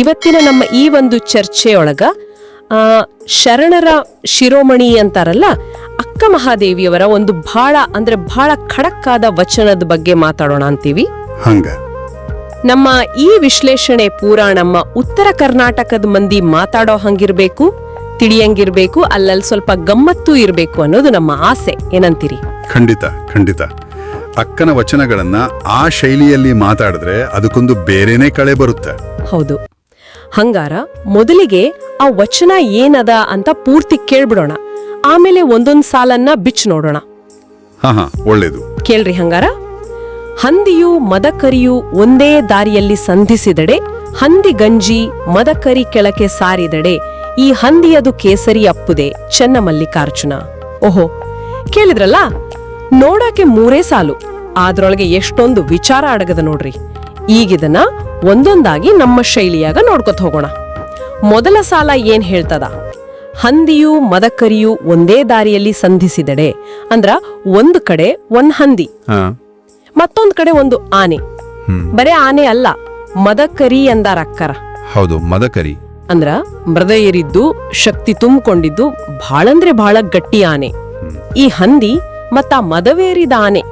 ಇವತ್ತಿನ ನಮ್ಮ ಈ ಒಂದು ಚರ್ಚೆಯೊಳಗ ಶರಣರ ಶಿರೋಮಣಿ ಅಂತಾರಲ್ಲ ಅಕ್ಕ ಮಹಾದೇವಿಯವರ ಒಂದು ಬಹಳ ಅಂದ್ರೆ ಬಹಳ ಖಡಕ್ಕಾದ ವಚನದ ಬಗ್ಗೆ ಮಾತಾಡೋಣ ಅಂತೀವಿ. ಹಂಗ. ನಮ್ಮ ಈ ವಿಶ್ಲೇಷಣೆ ಪೂರ ನಮ್ಮ ಉತ್ತರ ಕರ್ನಾಟಕದ ಮಂದಿ ಮಾತಾಡೋ ಹಂಗಿರ್ಬೇಕು ತಿಳಿಯಂಗಿರ್ಬೇಕು ಅಲ್ಲಲ್ಲಿ ಸ್ವಲ್ಪ ಗಮ್ಮತ್ತು ಇರಬೇಕು ಅನ್ನೋದು ನಮ್ಮ ಆಸೆ. ಏನಂತೀರಿ? ಖಂಡಿತ ಖಂಡಿತ. ಅಕ್ಕನ ವಚನಗಳನ್ನ ಆ ಶೈಲಿಯಲ್ಲಿ ಮಾತಾಡಿದ್ರೆ ಅದಕ್ಕೊಂದು ಬೇರೆನೇ ಕಳೆ ಬರುತ್ತೆ. ಹೌದು. ಹಂಗಾರ ಮೊದಲಿಗೆ ಆ ವಚನ ಏನದ ಅಂತ ಪೂರ್ತಿ ಕೇಳ್ಬಿಡೋಣ. ಆಮೇಲೆ ಒಂದೊಂದ್ ಸಾಲನ್ನ ಬಿಚ್ ನೋಡೋಣ. ಒಳ್ಳೇದು. ಕೇಳ್ರಿ ಹಂಗಾರ. ಹಂದಿಯು ಮದಕರಿಯು ಒಂದೇ ದಾರಿಯಲ್ಲಿ ಸಂಧಿಸಿದಡೆ ಹಂದಿ ಗಂಜಿ ಮದಕರಿ ಕೆಳಕ್ಕೆ ಸಾರಿದಡೆ ಈ ಹಂದಿಯದು ಕೇಸರಿ ಅಪ್ಪುದೆ ಚೆನ್ನ ಮಲ್ಲಿಕಾರ್ಜುನ. ಓಹೋ ಕೇಳಿದ್ರಲ್ಲ? ನೋಡಕ್ಕೆ ಮೂರೇ ಸಾಲು. ಅದರೊಳಗೆ ಎಷ್ಟೊಂದು ವಿಚಾರ ಅಡಗದ ನೋಡ್ರಿ. ಈಗಿದನ್ನ ಒಂದೊಂದಾಗಿ ನಮ್ಮ ಶೈಲಿಯಾಗ ನೋಡ್ಕೊತ ಹೋಗೋಣ. ಮೊದಲ ಸಾಲ ಏನ್ ಹೇಳ್ತದ? ಹಂದಿಯು ಮದಕರಿಯು ಒಂದೇ ದಾರಿಯಲ್ಲಿ ಸಂಧಿಸಿದಡೆ ಅಂದ್ರ ಒಂದು ಕಡೆ ಒಂದ್ ಹಂದಿ ಹ್ಮ್ ಮತ್ತೊಂದ್ ಕಡೆ ಒಂದು ಆನೆ. ಬರೇ ಆನೆ ಅಲ್ಲ ಮದಕರಿ ಎಂದಾರ ಅಕ್ಕರ. ಹೌದು ಮದಕರಿ. ಅಂದ್ರ ಮೃದಯರಿದ್ದು ಶಕ್ತಿ ತುಂಬಿಕೊಂಡಿದ್ದು ಬಹಳಂದ್ರೆ ಬಹಳ ಗಟ್ಟಿ ಆನೆ. ಈ ಹಂದಿ ಮತ್ತ ಆ ಮದವೇರಿದ ಆನೆ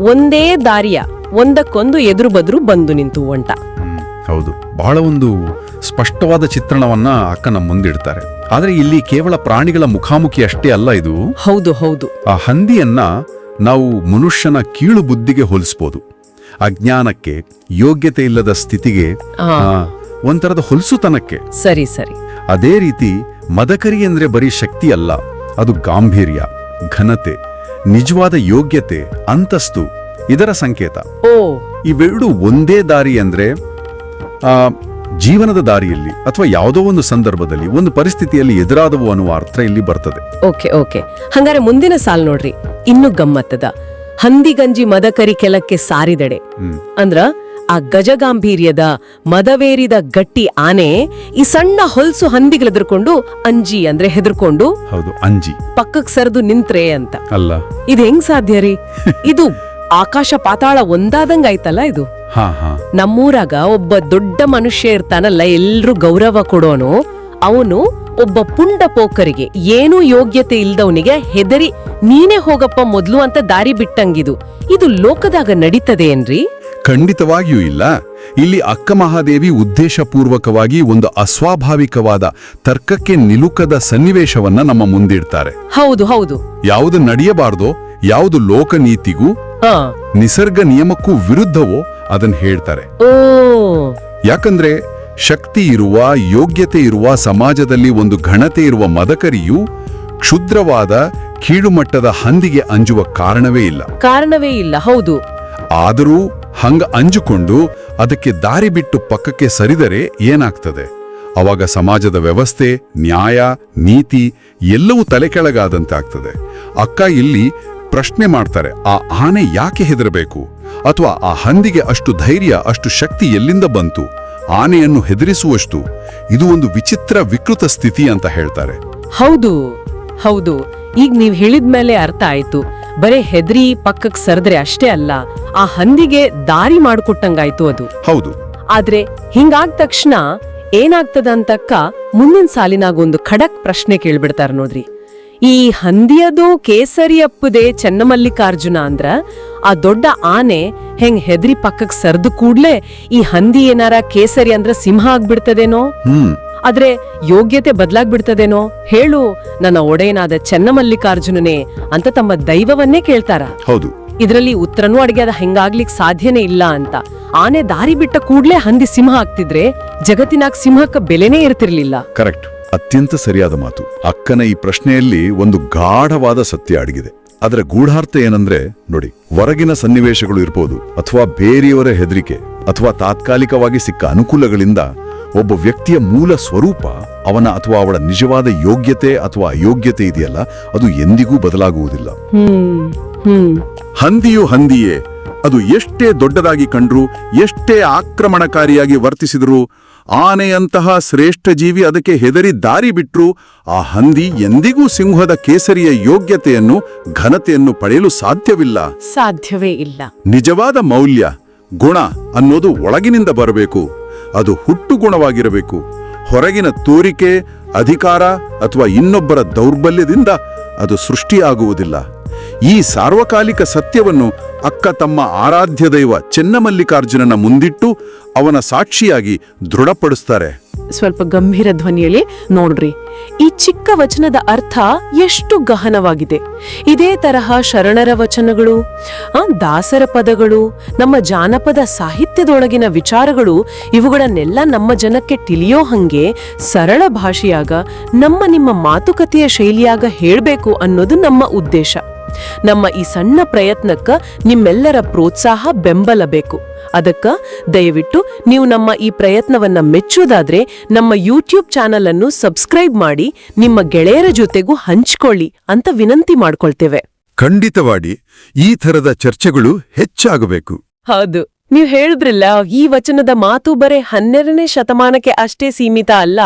ಒಂದೇ ದಾರಿಯ ಒಂದಕ್ಕೊಂದು ಎದುರು ಬದ್ರು ಬಂದು ನಿಂತು ಒಂಟ. ಹೌದು. ಬಹಳ ಒಂದು ಸ್ಪಷ್ಟವಾದ ಚಿತ್ರಣವನ್ನ ಅಕ್ಕ ನಮ್ಮ ಮುಂದಿಡ್ತಾರೆ. ಆದ್ರೆ ಇಲ್ಲಿ ಕೇವಲ ಪ್ರಾಣಿಗಳ ಮುಖಾಮುಖಿ ಅಷ್ಟೇ ಅಲ್ಲ ಇದು. ಹೌದು ಹೌದು. ಆ ಹಂದಿಯನ್ನ ನಾವು ಮನುಷ್ಯನ ಕೀಳು ಬುದ್ಧಿಗೆ ಹೋಲಿಸ್ಬೋದು. ಅಜ್ಞಾನಕ್ಕೆ ಯೋಗ್ಯತೆ ಇಲ್ಲದ ಸ್ಥಿತಿಗೆ ಒಂಥರದ ಹೊಲಸುತನಕ್ಕೆ. ಸರಿ ಸರಿ. ಅದೇ ರೀತಿ ಮದಕರಿ ಅಂದ್ರೆ ಬರೀ ಶಕ್ತಿ ಅಲ್ಲ ಅದು ಗಾಂಭೀರ್ಯ ಘನತೆ ನಿಜವಾದ ಯೋಗ್ಯತೆ ಅಂತಸ್ತು ಇದರ ಸಂಕೇತ. ಓ. ಇವೆರಡು ಒಂದೇ ದಾರಿ ಅಂದ್ರೆ ಜೀವನದ ದಾರಿಯಲ್ಲಿ ಅಥವಾ ಯಾವುದೋ ಒಂದು ಸಂದರ್ಭದಲ್ಲಿ ಒಂದು ಪರಿಸ್ಥಿತಿಯಲ್ಲಿ ಎದುರಾದವು ಅನ್ನುವ ಅರ್ಥ ಇಲ್ಲಿ ಬರ್ತದೆ. Okay okay. ಹಂಗಾರೆ ಮುಂದಿನ ಸಾಲ್ ನೋಡ್ರಿ. ಇನ್ನು ಗಮ್ಮತ್ತದ. ಹಂದಿಗಂಜಿ ಮದಕರಿ ಕೆಲಕ್ಕೆ ಸಾರಿದಡೆ. ಅಂದ್ರ ಆ ಗಜಗಾಂಭೀರ್ಯದ ಮದವೇರಿದ ಗಟ್ಟಿ ಆನೆ ಈ ಸಣ್ಣ ಹೊಲ್ಸು ಹಂದಿಗಳೆದ್ರಕೊಂಡು ಅಂಜಿ ಅಂದ್ರೆ ಹೆದರ್ಕೊಂಡು ಹೌದು ಅಂಜಿ. ಪಕ್ಕಕ್ಕೆ ಸರಿದು ನಿಂತ್ರೆ ಅಂತ. ಅಲ್ಲ. ಇದು ಹೆಂಗ್ ಸಾಧ್ಯ ರೀ? ಇದು ಆಕಾಶ ಪಾತಾಳ ಒಂದಾದಂಗ ಆಯ್ತಲ್ಲ ಇದು. ನಮ್ಮೂರಾಗ ಒಬ್ಬ ದೊಡ್ಡ ಮನುಷ್ಯ ಇರ್ತಾನಲ್ಲ, ಎಲ್ರೂ ಗೌರವ ಕೊಡೋನು. ಅವನು ಒಬ್ಬ ಪುಂಡ ಪೋಕರಿಗೆ ಏನೂ ಯೋಗ್ಯತೆ ಇಲ್ದವನಿಗೆ ಹೆದರಿ, ನೀನೇ ಹೋಗಪ್ಪ ಮೊದ್ಲು ಅಂತ ದಾರಿ ಬಿಟ್ಟಂಗಿದು. ಇದು ಲೋಕದಾಗ ನಡೀತದೆ ಏನ್ರಿ? ಖಂಡಿತವಾಗಿಯೂ ಇಲ್ಲ. ಇಲ್ಲಿ ಅಕ್ಕ ಮಹಾದೇವಿ ಉದ್ದೇಶಪೂರ್ವಕವಾಗಿ ಒಂದು ಅಸ್ವಾಭಾವಿಕವಾದ ತರ್ಕಕ್ಕೆ ನಿಲುಕದ ಸನ್ನಿವೇಶವನ್ನ ನಮ್ಮ ಮುಂದಿಡ್ತಾರೆ. ಹೌದು ಹೌದು. ಯಾವುದು ನಡೆಯಬಾರ್ದೋ ಯಾವುದು ಲೋಕನೀತಿಗೂ ನೀತಿಗೂ ನಿಸರ್ಗ ನಿಯಮಕ್ಕೂ ವಿರುದ್ಧವೋ ಅದನ್ನ ಹೇಳ್ತಾರೆ. ಯಾಕಂದ್ರೆ ಶಕ್ತಿ ಇರುವ ಯೋಗ್ಯತೆ ಇರುವ ಸಮಾಜದಲ್ಲಿ ಒಂದು ಘನತೆ ಇರುವ ಮದಕರಿಯು ಕ್ಷುದ್ರವಾದ ಕೀಳುಮಟ್ಟದ ಹಂದಿಗೆ ಅಂಜುವ ಕಾರಣವೇ ಇಲ್ಲ. ಕಾರಣವೇ ಇಲ್ಲ ಹೌದು. ಆದರೂ ಹಂಗ ಅಂಜುಕೊಂಡು ಅದಕ್ಕೆ ದಾರಿ ಬಿಟ್ಟು ಪಕ್ಕಕ್ಕೆ ಸರಿದರೆ ಏನಾಗ್ತದೆ? ಅವಾಗ ಸಮಾಜದ ವ್ಯವಸ್ಥೆ, ನ್ಯಾಯ, ನೀತಿ ಎಲ್ಲವೂ ತಲೆಕೆಳಗಾದಂತಾಗ್ತದೆ. ಅಕ್ಕ ಇಲ್ಲಿ ಪ್ರಶ್ನೆ ಮಾಡ್ತಾರೆ, ಆ ಆನೆ ಯಾಕೆ ಹೆದರಬೇಕು? ಅಥವಾ ಆ ಹಂದಿಗೆ ಅಷ್ಟು ಧೈರ್ಯ, ಅಷ್ಟು ಶಕ್ತಿ ಎಲ್ಲಿಂದ ಬಂತು? ಆನೆಯನ್ನು ಹೆದರಿಸುವಷ್ಟು ಇದು ಒಂದು ವಿಚಿತ್ರ ವಿಕೃತ ಸ್ಥಿತಿ ಅಂತ ಹೇಳ್ತಾರೆ. ಹೌದು ಹೌದು. ಈಗ ನೀವು ಹೇಳಿದ್ಮೇಲೆ ಅರ್ಥ ಆಯ್ತು. ಬರೇ ಹೆದ್ರಿ ಪಕ್ಕಕ್ ಸರದ್ರೆ ಅಷ್ಟೇ ಅಲ್ಲ ಆ ಹಂದಿಗೆ ದಾರಿ ಮಾಡ್ಕೊಟ್ಟಂಗಾಯ್ತು ಅದು. ಹೌದು. ಆದ್ರೆ ಹಿಂಗಾದ ತಕ್ಷಣ ಏನಾಗ್ತದ ಅಂತಕ್ಕ ಮುಂದಿನ ಸಾಲಿನಾಗ ಒಂದು ಖಡಕ್ ಪ್ರಶ್ನೆ ಕೇಳ್ಬಿಡ್ತಾರ ನೋಡ್ರಿ. ಈ ಹಂದಿಯದು ಕೇಸರಿ ಅಪ್ಪದೆ ಚೆನ್ನಮಲ್ಲಿಕಾರ್ಜುನ ಅಂದ್ರ ಆ ದೊಡ್ಡ ಆನೆ ಹೆಂಗ್ ಹೆದ್ರಿ ಪಕ್ಕಕ್ ಸರ್ದು ಕೂಡ್ಲೆ ಈ ಹಂದಿ ಏನಾರ ಕೇಸರಿ ಅಂದ್ರ ಸಿಂಹ ಆಗ್ಬಿಡ್ತದೇನೋ? ಹ್ಮ್. ಆದ್ರೆ ಯೋಗ್ಯತೆ ಬದಲಾಗ್ಬಿಡ್ತದೇನೋ? ಹೇಳು ನನ್ನ ಒಡೆಯನಾದ ಚೆನ್ನಮಲ್ಲಿಕಾರ್ಜುನನೇ ಅಂತ ತಮ್ಮ ದೈವವನ್ನೇ ಕೇಳ್ತಾರ. ಹೌದು. ಇದರಲ್ಲಿ ಉತ್ತರನೂ ಅದ ಹೆಂಗಾಗ್ಲಿಕ್ ಸಾಧ್ಯನೇ ಇಲ್ಲ ಅಂತ. ಆನೆ ದಾರಿ ಬಿಟ್ಟ ಕೂಡ್ಲೇ ಹಂದಿ ಸಿಂಹ ಆಗ್ತಿದ್ರೆ ಜಗತ್ತಿನಾಗ ಸಿಂಹಕ್ಕ ಬೆಲೆನೇ ಇರ್ತಿರ್ಲಿಲ್ಲ. ಕರೆಕ್ಟ್. ಅತ್ಯಂತ ಸರಿಯಾದ ಮಾತು. ಅಕ್ಕನ ಈ ಪ್ರಶ್ನೆಯಲ್ಲಿ ಒಂದು ಗಾಢವಾದ ಸತ್ಯ ಅಡಗಿದೆ. ಅದರ ಗೂಢಾರ್ಥ ಏನಂದ್ರೆ ನೋಡಿ ಹೊರಗಿನ ಸನ್ನಿವೇಶಗಳು ಇರ್ಬೋದು ಅಥವಾ ಬೇರೆಯವರ ಹೆದರಿಕೆ ಅಥವಾ ತಾತ್ಕಾಲಿಕವಾಗಿ ಸಿಕ್ಕ ಅನುಕೂಲಗಳಿಂದ ಒಬ್ಬ ವ್ಯಕ್ತಿಯ ಮೂಲ ಸ್ವರೂಪ ಅವನ ಅಥವಾ ಅವಳ ನಿಜವಾದ ಯೋಗ್ಯತೆ ಅಥವಾ ಅಯೋಗ್ಯತೆ ಇದೆಯಲ್ಲ ಅದು ಎಂದಿಗೂ ಬದಲಾಗುವುದಿಲ್ಲ. ಹಂದಿಯು ಹಂದಿಯೇ ಅದು ಎಷ್ಟೇ ದೊಡ್ಡದಾಗಿ ಕಂಡ್ರು ಎಷ್ಟೇ ಆಕ್ರಮಣಕಾರಿಯಾಗಿ ವರ್ತಿಸಿದ್ರು ಆನೆಯಂತಹ ಶ್ರೇಷ್ಠ ಜೀವಿ ಅದಕ್ಕೆ ಹೆದರಿ ದಾರಿ ಬಿಟ್ರು ಆ ಹಂದಿ ಎಂದಿಗೂ ಸಿಂಹದ ಕೇಸರಿಯ ಯೋಗ್ಯತೆಯನ್ನು ಘನತೆಯನ್ನು ಪಡೆಯಲು ಸಾಧ್ಯವಿಲ್ಲ. ಸಾಧ್ಯವೇ ಇಲ್ಲ. ನಿಜವಾದ ಮೌಲ್ಯ ಗುಣ ಅನ್ನೋದು ಒಳಗಿನಿಂದ ಬರಬೇಕು. ಅದು ಹುಟ್ಟು ಗುಣವಾಗಿರಬೇಕು ಹೊರಗಿನ ತೋರಿಕೆ, ಅಧಿಕಾರ ಅಥವಾ ಇನ್ನೊಬ್ಬರ ದೌರ್ಬಲ್ಯದಿಂದ ಅದು ಸೃಷ್ಟಿಯಾಗುವುದಿಲ್ಲ. ಈ ಸಾರ್ವಕಾಲಿಕ ಸತ್ಯವನ್ನು ಅಕ್ಕ ತಮ್ಮ ಆರಾಧ್ಯ ದೈವ ಚೆನ್ನಮಲ್ಲಿಕಾರ್ಜುನನ ಮುಂದಿಟ್ಟು ಅವನ ಸಾಕ್ಷಿಯಾಗಿ ದೃಢಪಡಿಸ್ತಾರೆ. ಸ್ವಲ್ಪ ಗಂಭೀರ ಧ್ವನಿಯಲ್ಲಿ ನೋಡ್ರಿ. ಈ ಚಿಕ್ಕ ವಚನದ ಅರ್ಥ ಎಷ್ಟು ಗಹನವಾಗಿದೆ. ಇದೇ ತರಹ ಶರಣರ ವಚನಗಳು ದಾಸರ ಪದಗಳು, ನಮ್ಮ ಜಾನಪದ ಸಾಹಿತ್ಯದೊಳಗಿನ ವಿಚಾರಗಳು, ಇವುಗಳನ್ನೆಲ್ಲ ನಮ್ಮ ಜನಕ್ಕೆ ತಿಳಿಯೋ ಹಂಗೆ ಸರಳ ಭಾಷೆಯಾಗ ನಮ್ಮ ನಿಮ್ಮ ಮಾತುಕತೆಯ ಶೈಲಿಯಾಗ ಹೇಳಬೇಕು ಅನ್ನೋದು ನಮ್ಮ ಉದ್ದೇಶ. ನಮ್ಮ ಈ ಸಣ್ಣ ಪ್ರಯತ್ನಕ್ಕ ನಿಮ್ಮೆಲ್ಲರ ಪ್ರೋತ್ಸಾಹ ಬೆಂಬಲ ಬೇಕು. ಅದಕ್ಕ ದಯವಿಟ್ಟು ನೀವು ನಮ್ಮ ಈ ಪ್ರಯತ್ನವನ್ನ ಮೆಚ್ಚೋದಾದ್ರೆ ನಮ್ಮ ಯೂಟ್ಯೂಬ್ ಚಾನಲ್ ಅನ್ನು ಸಬ್ಸ್ಕ್ರೈಬ್ ಮಾಡಿ ನಿಮ್ಮ ಗೆಳೆಯರ ಜೊತೆಗೂ ಹಂಚ್ಕೊಳ್ಳಿ ಅಂತ ವಿನಂತಿ ಮಾಡ್ಕೊಳ್ತೇವೆ. ಖಂಡಿತವಾಗಿ ಈ ಥರದ ಚರ್ಚೆಗಳು ಹೆಚ್ಚಾಗಬೇಕು. ಹೌದು. ನೀವು ಹೇಳಿದ್ರಲ್ಲ ಈ ವಚನದ ಮಾತು ಬರೇ ಹನ್ನೆರಡನೇ ಶತಮಾನಕ್ಕೆ ಅಷ್ಟೇ ಸೀಮಿತ ಅಲ್ಲ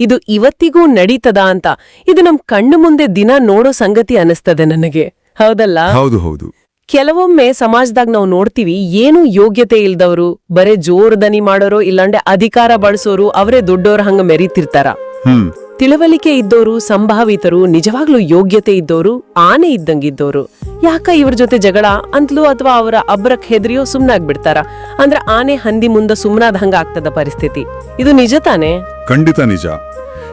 ಇದು ಇವತ್ತಿಗೂ ನಡೀತದ ಅಂತ. ಇದು ನಮ್ ಕಣ್ಣು ಮುಂದೆ ದಿನ ನೋಡೋ ಸಂಗತಿ ಅನಿಸ್ತದೆ ನನಗೆ. ಹೌದಲ್ಲ? ಹೌದು ಹೌದು. ಕೆಲವೊಮ್ಮೆ ಸಮಾಜದಾಗ ನಾವು ನೋಡ್ತೀವಿ ಏನು ಯೋಗ್ಯತೆ ಇಲ್ದವರು ಬರೇ ಜೋರ್ ದನಿ ಮಾಡೋರು ಇಲ್ಲಾಂಡೆ ಅಧಿಕಾರ ಬಳಸೋರು ಅವರೇ ದೊಡ್ಡೋರ್ ಹಂಗ ಮೆರೀತಿರ್ತಾರ. ಹ್ಮ್. ತಿಳುವಳಿಕೆ ಇದ್ದೋರು ಸಂಭಾವಿತರು ನಿಜವಾಗ್ಲೂ ಯೋಗ್ಯತೆ ಇದ್ದೋರು ಆನೆ ಇದ್ದಂಗಿದ್ದೋರು ಯಾಕ ಇವ್ರ ಜೊತೆ ಜಗಳ ಅಂತಲೂ ಅಥವಾ ಅವರ ಅಬ್ರಕ್ ಹೆದರಿಯೋ ಸುಮ್ನಾಗ್ಬಿಡ್ತಾರ. ಅಂದ್ರ ಆನೆ ಹಂದಿ ಮುಂದ ಸುಮ್ನಾದ ಹಂಗ ಆಗ್ತದ ಪರಿಸ್ಥಿತಿ. ಇದು ನಿಜ ತಾನೆ? ಖಂಡಿತ ನಿಜ.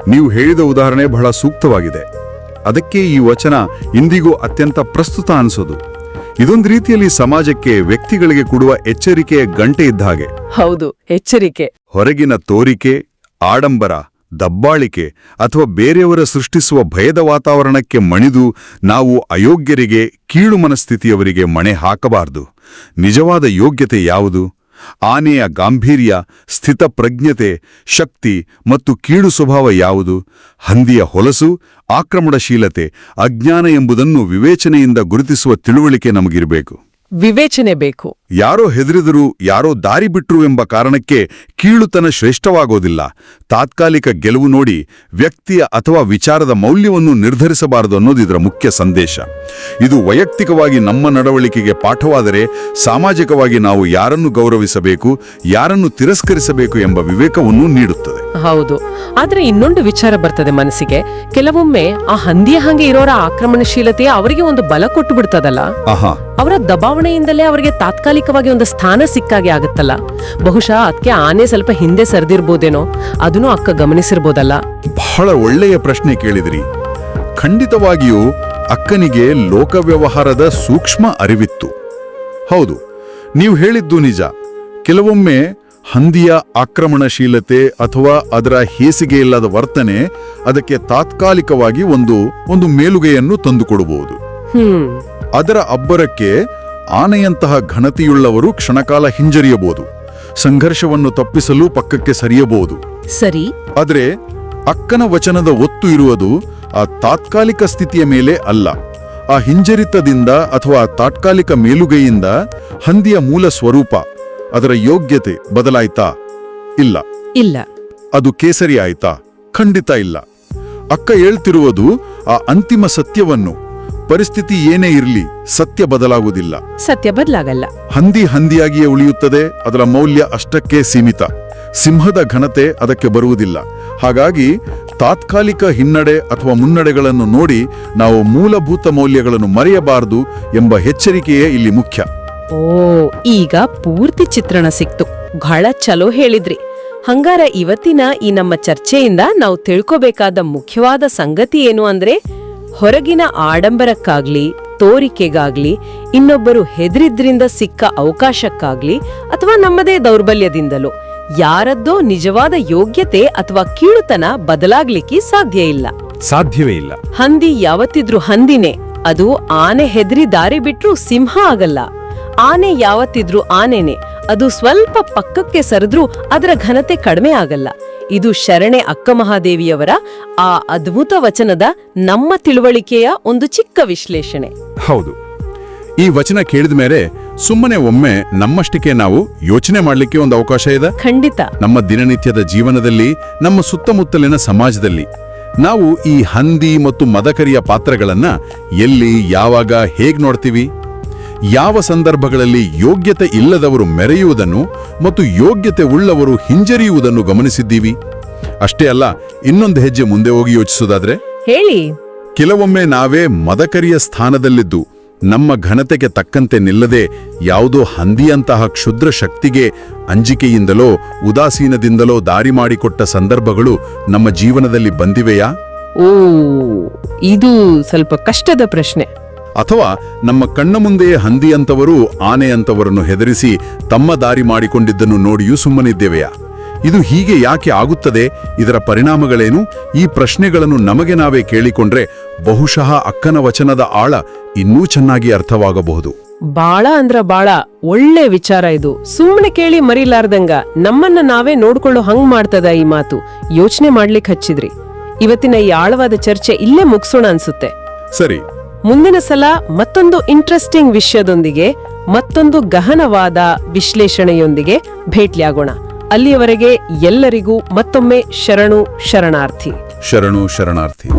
ನೀವು ಹೇಳಿದ ಉದಾಹರಣೆ ಬಹಳ ಸೂಕ್ತವಾಗಿದೆ. ಅದಕ್ಕೆ ಈ ವಚನ ಇಂದಿಗೂ ಅತ್ಯಂತ ಪ್ರಸ್ತುತ ಅನಿಸೋದು. ಇದೊಂದು ರೀತಿಯಲ್ಲಿ ಸಮಾಜಕ್ಕೆ ವ್ಯಕ್ತಿಗಳಿಗೆ ಕೊಡುವ ಎಚ್ಚರಿಕೆಯ ಗಂಟೆ ಇದ್ದ ಹಾಗೆ. ಹೌದು ಎಚ್ಚರಿಕೆ. ಹೊರಗಿನ ತೋರಿಕೆ ಆಡಂಬರ ದಬ್ಬಾಳಿಕೆ ಅಥವಾ ಬೇರೆಯವರ ಸೃಷ್ಟಿಸುವ ಭಯದ ವಾತಾವರಣಕ್ಕೆ ಮಣಿದು ನಾವು ಅಯೋಗ್ಯರಿಗೆ ಕೀಳು ಮನಸ್ಥಿತಿಯವರಿಗೆ ಮಣೆ ಹಾಕಬಾರದು. ನಿಜವಾದ ಯೋಗ್ಯತೆ ಯಾವುದು? ಆನೆಯ ಗಾಂಭೀರ್ಯ, ಸ್ಥಿತಪ್ರಜ್ಞತೆ, ಶಕ್ತಿ ಮತ್ತು ಕೀಳು ಸ್ವಭಾವ ಯಾವುದು? ಹಂದಿಯ ಹೊಲಸು, ಆಕ್ರಮಣಶೀಲತೆ, ಅಜ್ಞಾನ ಎಂಬುದನ್ನು ವಿವೇಚನೆಯಿಂದ ಗುರುತಿಸುವ ತಿಳುವಳಿಕೆ ನಮಗಿರಬೇಕು. ವಿವೇಚನೆ ಬೇಕು. ಯಾರೋ ಹೆದರಿದರು ಯಾರೋ ದಾರಿ ಬಿಟ್ರು ಎಂಬ ಕಾರಣಕ್ಕೆ ಕೀಳುತನ ಶ್ರೇಷ್ಠವಾಗೋದಿಲ್ಲ. ತಾತ್ಕಾಲಿಕ ಗೆಲುವು ನೋಡಿ ವ್ಯಕ್ತಿಯ ಅಥವಾ ವಿಚಾರದ ಮೌಲ್ಯವನ್ನು ನಿರ್ಧರಿಸಬಾರದು ಅನ್ನೋದು ಇದರ ಮುಖ್ಯ ಸಂದೇಶ. ಇದು ವೈಯಕ್ತಿಕವಾಗಿ ನಮ್ಮ ನಡವಳಿಕೆಗೆ ಪಾಠವಾದರೆ ಸಾಮಾಜಿಕವಾಗಿ ನಾವು ಯಾರನ್ನು ಗೌರವಿಸಬೇಕು ಯಾರನ್ನು ತಿರಸ್ಕರಿಸಬೇಕು ಎಂಬ ವಿವೇಕವನ್ನು ನೀಡುತ್ತದೆ. ಹೌದು. ಆದ್ರೆ ಇನ್ನೊಂದು ವಿಚಾರ ಬರ್ತದೆ ಮನಸ್ಸಿಗೆ. ಕೆಲವೊಮ್ಮೆ ಆ ಹಂದಿಯ ಹಂಗೆ ಇರೋರ ಆಕ್ರಮಣಶೀಲತೆ ಅವರಿಗೆ ಒಂದು ಬಲ ಕೊಟ್ಟು ಬಿಡ್ತದಲ್ಲ? ಅವರ ದಬಾವಣೆಯಿಂದಲೇ ಅವರಿಗೆ ತಾತ್ಕಾಲಿಕವಾಗಿ ಒಂದು ಸ್ಥಾನ ಸಿಕ್ಕಾಗೆ ಆಗುತ್ತಲ್ಲ. ಬಹುಶಃ ಅದಕ್ಕೆ ಆನೆ ಸ್ವಲ್ಪ ಹಿಂದೆ ಸರಿದಿರ್ಬೋದೇನೋ ಅದನ್ನು ಅಕ್ಕ ಗಮನಿಸಿರ್ಬೋದಲ್ಲ. ಬಹಳ ಒಳ್ಳೆಯ ಪ್ರಶ್ನೆ ಕೇಳಿದ್ರಿ. ಖಂಡಿತವಾಗಿಯೂ ಅಕ್ಕನಿಗೆ ಲೋಕ ವ್ಯವಹಾರದ ಸೂಕ್ಷ್ಮ ಅರಿವಿತ್ತು. ಹೌದು ನೀವು ಹೇಳಿದ್ದು ನಿಜ. ಕೆಲವೊಮ್ಮೆ ಹಂದಿಯ ಆಕ್ರಮಣಶೀಲತೆ ಅಥವಾ ಅದರ ಹೇಸಿಗೆಯಿಲ್ಲದ ವರ್ತನೆ ಅದಕ್ಕೆ ತಾತ್ಕಾಲಿಕವಾಗಿ ಒಂದು ಒಂದು ಮೇಲುಗೆಯನ್ನು ತಂದುಕೊಡಬಹುದು ಅದರ ಅಬ್ಬರಕ್ಕೆ ಆನೆಯಂತಹ ಘನತೆಯುಳ್ಳವರು ಕ್ಷಣಕಾಲ ಹಿಂಜರಿಯಬಹುದು ಸಂಘರ್ಷವನ್ನು ತಪ್ಪಿಸಲು ಪಕ್ಕಕ್ಕೆ ಸರಿಯಬಹುದು. ಸರಿ. ಆದರೆ ಅಕ್ಕನ ವಚನದ ಒತ್ತು ಇರುವುದು ಆ ತಾತ್ಕಾಲಿಕ ಸ್ಥಿತಿಯ ಮೇಲೆ ಅಲ್ಲ. ಆ ಹಿಂಜರಿತದಿಂದ ಅಥವಾ ತಾತ್ಕಾಲಿಕ ಮೇಲುಗೈಯಿಂದ ಹಂದಿಯ ಮೂಲ ಸ್ವರೂಪ ಅದರ ಯೋಗ್ಯತೆ ಬದಲಾಯ್ತಾ? ಇಲ್ಲ. ಇಲ್ಲ. ಅದು ಕೇಸರಿ ಆಯ್ತಾ? ಖಂಡಿತ ಇಲ್ಲ. ಅಕ್ಕ ಹೇಳ್ತಿರುವುದು ಆ ಅಂತಿಮ ಸತ್ಯವನ್ನು ಪರಿಸ್ಥಿತಿ ಏನೇ ಇರಲಿ ಸತ್ಯ ಬದಲಾಗುವುದಿಲ್ಲ. ಸತ್ಯ ಬದಲಾಗಲ್ಲ. ಹಂದಿ ಹಂದಿಯಾಗಿಯೇ ಉಳಿಯುತ್ತದೆ ಅದರ ಮೌಲ್ಯ ಅಷ್ಟಕ್ಕೆ ಸೀಮಿತ. ಸಿಂಹದ ಘನತೆ ಅದಕ್ಕೆ ಬರುವುದಿಲ್ಲ. ಹಾಗಾಗಿ ತಾತ್ಕಾಲಿಕ ಹಿನ್ನಡೆ ಅಥವಾ ಮುನ್ನಡೆಗಳನ್ನು ನೋಡಿ ನಾವು ಮೂಲಭೂತ ಮೌಲ್ಯಗಳನ್ನು ಮರೆಯಬಾರದು ಎಂಬ ಎಚ್ಚರಿಕೆಯೇ ಇಲ್ಲಿ ಮುಖ್ಯ. ಓ ಈಗ ಪೂರ್ತಿ ಚಿತ್ರಣ ಸಿಕ್ತು. ಬಹಳ ಚಲೋ ಹೇಳಿದ್ರಿ. ಹಂಗಾರ ಇವತ್ತಿನ ಈ ನಮ್ಮ ಚರ್ಚೆಯಿಂದ ನಾವು ತಿಳ್ಕೋಬೇಕಾದ ಮುಖ್ಯವಾದ ಸಂಗತಿ ಏನು ಅಂದ್ರೆ ಹೊರಗಿನ ಆಡಂಬರಕ್ಕಾಗ್ಲಿ ತೋರಿಕೆಗಾಗ್ಲಿ ಇನ್ನೊಬ್ಬರು ಹೆದರಿದ್ರಿಂದ ಸಿಕ್ಕ ಅವಕಾಶಕ್ಕಾಗ್ಲಿ ಅಥವಾ ನಮ್ಮದೇ ದೌರ್ಬಲ್ಯದಿಂದಲೋ ಯಾರದ್ದೋ ನಿಜವಾದ ಯೋಗ್ಯತೆ ಅಥವಾ ಕೀಳುತನ ಬದಲಾಗ್ಲಿಕ್ಕೆ ಸಾಧ್ಯ ಇಲ್ಲ. ಸಾಧ್ಯವೇ ಇಲ್ಲ. ಹಂದಿ ಯಾವತ್ತಿದ್ರೂ ಹಂದಿನೇ ಅದು ಆನೆ ಹೆದರಿ ದಾರಿ ಬಿಟ್ರು ಸಿಂಹ ಆಗಲ್ಲ. ಆನೆ ಯಾವತ್ತಿದ್ರೂ ಆನೆನೆ ಅದು ಸ್ವಲ್ಪ ಪಕ್ಕಕ್ಕೆ ಸರಿದ್ರೂ ಅದರ ಘನತೆ ಕಡಿಮೆ ಆಗಲ್ಲ. ಇದು ಶರಣೆ ಅಕ್ಕಮಹಾದೇವಿಯವರ ಆ ಅದ್ಭುತ ವಚನದ ನಮ್ಮ ತಿಳುವಳಿಕೆಯ ಒಂದು ಚಿಕ್ಕ ವಿಶ್ಲೇಷಣೆ. ಹೌದು. ಈ ವಚನ ಕೇಳಿದ ಮೇಲೆ ಸುಮ್ಮನೆ ಒಮ್ಮೆ ನಮ್ಮಷ್ಟಕ್ಕೆ ನಾವು ಯೋಚನೆ ಮಾಡಲಿಕ್ಕೆ ಒಂದು ಅವಕಾಶ ಇದೆ? ಖಂಡಿತ. ನಮ್ಮ ದಿನನಿತ್ಯದ ಜೀವನದಲ್ಲಿ ನಮ್ಮ ಸುತ್ತಮುತ್ತಲಿನ ಸಮಾಜದಲ್ಲಿ ನಾವು ಈ ಹಂದಿ ಮತ್ತು ಮದಕರಿಯ ಪಾತ್ರಗಳನ್ನ ಎಲ್ಲಿ ಯಾವಾಗ ಹೇಗ್ ನೋಡ್ತೀವಿ? ಯಾವ ಸಂದರ್ಭಗಳಲ್ಲಿ ಯೋಗ್ಯತೆ ಇಲ್ಲದವರು ಮೆರೆಯುವುದನ್ನು ಮತ್ತು ಯೋಗ್ಯತೆ ಉಳ್ಳವರು ಹಿಂಜರಿಯುವುದನ್ನು ಗಮನಿಸಿದ್ದೀವಿ? ಅಷ್ಟೇ ಅಲ್ಲ ಇನ್ನೊಂದು ಹೆಜ್ಜೆ ಮುಂದೆ ಹೋಗಿ ಯೋಚಿಸುವುದಾದ್ರೆ ಹೇಳಿ. ಕೆಲವೊಮ್ಮೆ ನಾವೇ ಮದಕರಿಯ ಸ್ಥಾನದಲ್ಲಿದ್ದು ನಮ್ಮ ಘನತೆಗೆ ತಕ್ಕಂತೆ ನಿಲ್ಲದೆ ಯಾವುದೋ ಹಂದಿಯಂತಹ ಕ್ಷುದ್ರ ಶಕ್ತಿಗೆ ಅಂಜಿಕೆಯಿಂದಲೋ ಉದಾಸೀನದಿಂದಲೋ ದಾರಿ ಮಾಡಿಕೊಟ್ಟ ಸಂದರ್ಭಗಳು ನಮ್ಮ ಜೀವನದಲ್ಲಿ ಬಂದಿವೆಯಾ? ಓ ಇದು ಸ್ವಲ್ಪ ಕಷ್ಟದ ಪ್ರಶ್ನೆ. ಅಥವಾ ನಮ್ಮ ಕಣ್ಣ ಮುಂದೆಯೇ ಹಂದಿಯಂಥವರು ಆನೆಯಂಥವರನ್ನು ಹೆದರಿಸಿ ತಮ್ಮ ದಾರಿ ಮಾಡಿಕೊಂಡಿದ್ದನ್ನು ನೋಡಿಯೂ ಸುಮ್ಮನಿದ್ದೇವೆಯಾ? ಇದು ಹೀಗೆ ಯಾಕೆ ಆಗುತ್ತದೆ? ಇದರ ಪರಿಣಾಮಗಳೇನು? ಈ ಪ್ರಶ್ನೆಗಳನ್ನು ನಮಗೆ ನಾವೇ ಕೇಳಿಕೊಂಡ್ರೆ ಬಹುಶಃ ಅಕ್ಕನ ವಚನದ ಆಳ ಇನ್ನೂ ಚೆನ್ನಾಗಿ ಅರ್ಥವಾಗಬಹುದು. ಬಾಳ ಅಂದ್ರ ಬಾಳ ಒಳ್ಳೆ ವಿಚಾರ ಇದು. ಸುಮ್ಮನೆ ಕೇಳಿ ಮರಿಲಾರ್ದಂಗ ನಮ್ಮನ್ನ ನಾವೇ ನೋಡ್ಕೊಳ್ಳೋ ಹಂಗ್ ಮಾಡ್ತದ ಈ ಮಾತು? ಯೋಚನೆ ಮಾಡ್ಲಿಕ್ಕೆ ಹಚ್ಚಿದ್ರಿ. ಇವತ್ತಿನ ಈ ಆಳವಾದ ಚರ್ಚೆ ಇಲ್ಲೇ ಮುಗಿಸೋಣ ಅನ್ಸುತ್ತೆ. ಸರಿ ಮುಂದಿನ ಸಲ ಮತ್ತೊಂದು ಇಂಟ್ರೆಸ್ಟಿಂಗ್ ವಿಷಯದೊಂದಿಗೆ, ಮತ್ತೊಂದು ಗಹನವಾದ ವಿಶ್ಲೇಷಣೆಯೊಂದಿಗೆ ಭೇಟಿಯಾಗೋಣ. ಅಲ್ಲಿಯವರೆಗೆ ಎಲ್ಲರಿಗೂ ಮತ್ತೊಮ್ಮೆ ಶರಣು ಶರಣಾರ್ಥಿ. ಶರಣು ಶರಣಾರ್ಥಿ.